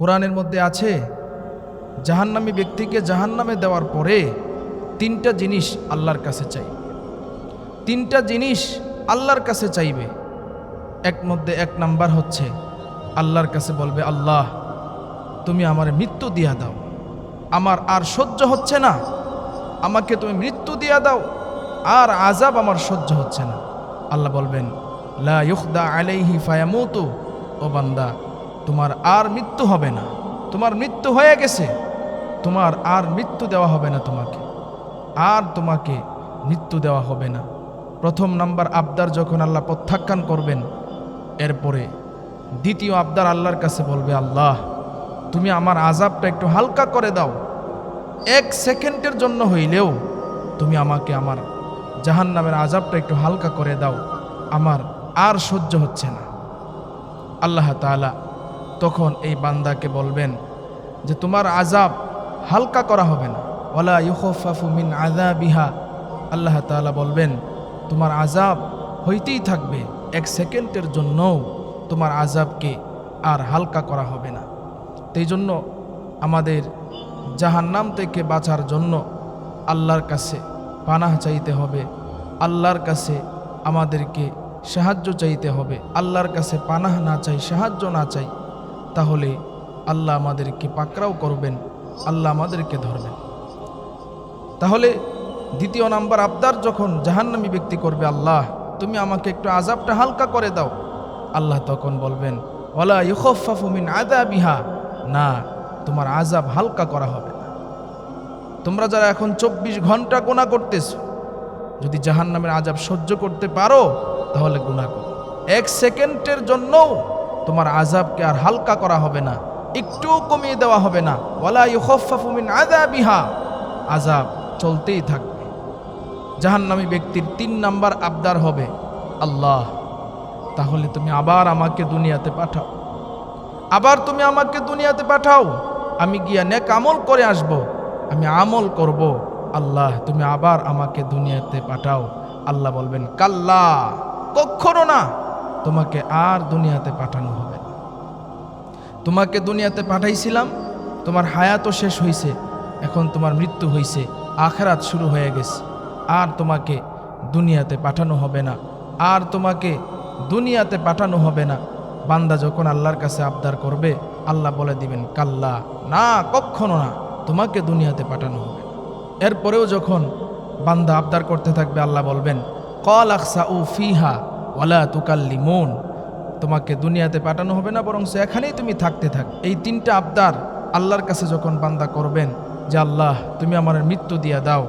কোরআনের মধ্যে আছে, জাহান্নামী ব্যক্তিকে জাহান্নামে দেওয়ার পরে তিনটা জিনিস আল্লাহর কাছে চাই তিনটা জিনিস আল্লাহর কাছে চাইবে। এক মধ্যে এক নাম্বার হচ্ছে, আল্লাহর কাছে বলবে, আল্লাহ, তুমি আমার মৃত্যু দিয়া দাও। আমার আর সহ্য হচ্ছে না। আমাকে তুমি মৃত্যু দিয়া দাও। আর আজাব আমার সহ্য হচ্ছে না। আল্লাহ বলবেন, লা ইউখদা আলাইহি ফায়ামুতু, ও বান্দা তোমার আর মৃত্যু হবে না। তোমার মৃত্যু হয়ে গেছে। তোমার আর মৃত্যু দেওয়া হবে না তোমাকে। আর তোমাকে মৃত্যু দেওয়া হবে না। প্রথম নাম্বার আবদার যখন আল্লাহ প্রত্যাখ্যান করবেন, এরপরে দ্বিতীয় আবদার আল্লাহর কাছে বলবে, আল্লাহ, তুমি আমার আজাবটা একটু হালকা করে দাও। এক সেকেন্ডের জন্য হইলেও তুমি আমাকে আমার জাহান নামের আজাবটা একটু হালকা করে দাও। আমার আর সহ্য হচ্ছে না। আল্লাহ তাআলা তখন এই বান্দাকে বলবেন যে তোমার আজাব হালকা করা হবে না। ওলা ইউখফাফু মিন আজা বিহা আল্লাহ তাআলা বলবেন, তোমার আজাব হইতেই থাকবে, এক সেকেন্ডের জন্যও তোমার আজাবকে আর হালকা করা হবে না। সেই জন্য আমাদের জাহান্নাম থেকে বাঁচার জন্য আল্লাহর কাছে পানাহ চাইতে হবে, আল্লাহর কাছে আমাদেরকে সাহায্য চাইতে হবে, আল্লাহর কাছে পানাহ না চাই, সাহায্য না চাই। তাহলে আল্লাহ আমাদেরকে পাকড়াও করবেন, আল্লাহ আমাদেরকে ধরবেন। তাহলে দ্বিতীয় নাম্বার আবদার যখন জাহান্নামি ব্যক্তি করবে, আল্লাহ, তুমি আমাকে একটু আজাবটা হালকা করে দাও। আল্লাহ তখন বলবেন ওলা ইউখফাফু মিন আযাবিহা। না, তোমার আজাব হালকা করা হবে না। তোমরা যারা এখন চব্বিশ ঘণ্টা গোনা করতেছো, যদি জাহান্নামের আজাব সহ্য করতে পারো, তাহলে গুণা করো। এক সেকেন্ডের জন্যও তোমার আজাবকে আর হালকা করা হবে না, একটুও কমিয়ে দেওয়া হবে না। ওয়ালা ইউখফাফু মিন আযাবিহা। আজাব চলতেই থাকবে। জাহান্নামী ব্যক্তির তিন নাম্বার আবদার হবে, আল্লাহ, তাহলে তুমি আবার আমাকে দুনিয়াতে পাঠাও। আবার তুমি আমাকে দুনিয়াতে পাঠাও। আমি গিয়া নেক আমল করে আসব। আমি আমল করব। আল্লাহ, তুমি আবার আমাকে দুনিয়াতে পাঠাও। আল্লাহ বলবেন, কাল্লা কখনো না। তোমাকে আর দুনিয়াতে পাঠানো হবে তোমাকে দুনিয়াতে পাঠাইছিলাম, তোমার হায়াতও শেষ হয়েছে এখন তোমার মৃত্যু হয়েছে আখরাত শুরু হয়ে গেছে। আর তোমাকে দুনিয়াতে পাঠানো হবে না, আর তোমাকে দুনিয়াতে পাঠানো হবে না। বান্দা যখন আল্লাহর কাছে আবদার করবে, আল্লাহ বলে দিবেন, কাল্লা, না কখনো না, তোমাকে দুনিয়াতে পাঠানো হবে এরপরেও যখন বান্দা আবদার করতে থাকবে, আল্লাহ বলবেন, কল আকসা উ ফিহা ওয়ালা তুকাল্লি মন তোমাকে দুনিয়াতে পাঠানো হবে না, বরং এখানেই তুমি থাকতে থাক। এই তিনটা আবদার আল্লাহর কাছে যখন বান্দা করবেন যে, আল্লাহ, তুমি আমার মৃত্যু দিয়া দাও,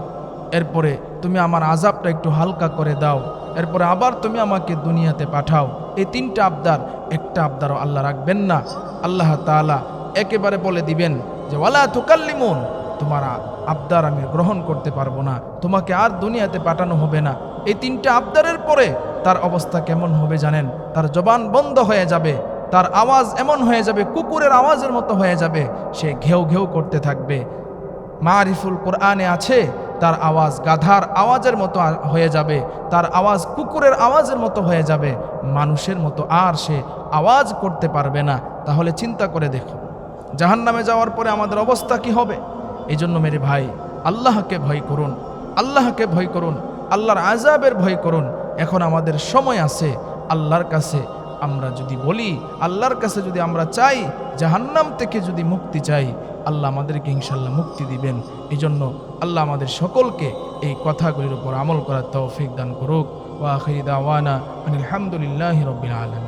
এরপরে তুমি আমার আজাবটা একটু হালকা করে দাও, এরপরে আবার তুমি আমাকে দুনিয়াতে পাঠাও। এই তিনটা আবদার, একটা আবদারও আল্লাহ রাখবেন না। আল্লাহ তাআলা একেবারে বলে দিবেন যে, ওয়ালা তুকাল্লিমুন তোমার আবদার আমি গ্রহণ করতে পারব না। তোমাকে আর দুনিয়াতে পাঠানো হবে না। এই তিনটা আবদারের পরে তার অবস্থা কেমন হবে জানেন? তার জবান বন্ধ হয়ে যাবে। তার আওয়াজ এমন হয়ে যাবে, কুকুরের আওয়াজের মতো হয়ে যাবে। সে ঘেউ ঘেউ করতে থাকবে। মারিফুল কোরআনে আছে, তার আওয়াজ গাধার আওয়াজের মতো হয়ে যাবে। তার আওয়াজ কুকুরের আওয়াজের মতো হয়ে যাবে। মানুষের মতো আর সে আওয়াজ করতে পারবে না। তাহলে চিন্তা করে দেখো। জাহান্নামে যাওয়ার পরে আমাদের অবস্থা কি হবে? এই জন্য মেরে ভাই, আল্লাহকে ভয় করুন, আল্লাহকে ভয় করুন, আল্লাহর আজাবের ভয় করুন। এখন আমাদের সময় আছে, আল্লাহর কাছে আমরা যদি বলি, আল্লাহর কাছে যদি আমরা চাই, জাহান্নাম থেকে যদি মুক্তি চাই, আল্লাহ আমাদেরকে ইনশাল্লাহ মুক্তি দিবেন। এই জন্য আল্লাহ আমাদের সকলকে এই কথাগুলির উপর আমল করার তৌফিক দান করুক। ওয়া আখিরি দাওয়ানা আনিল হামদুলিল্লাহি রাব্বিল আলামিন।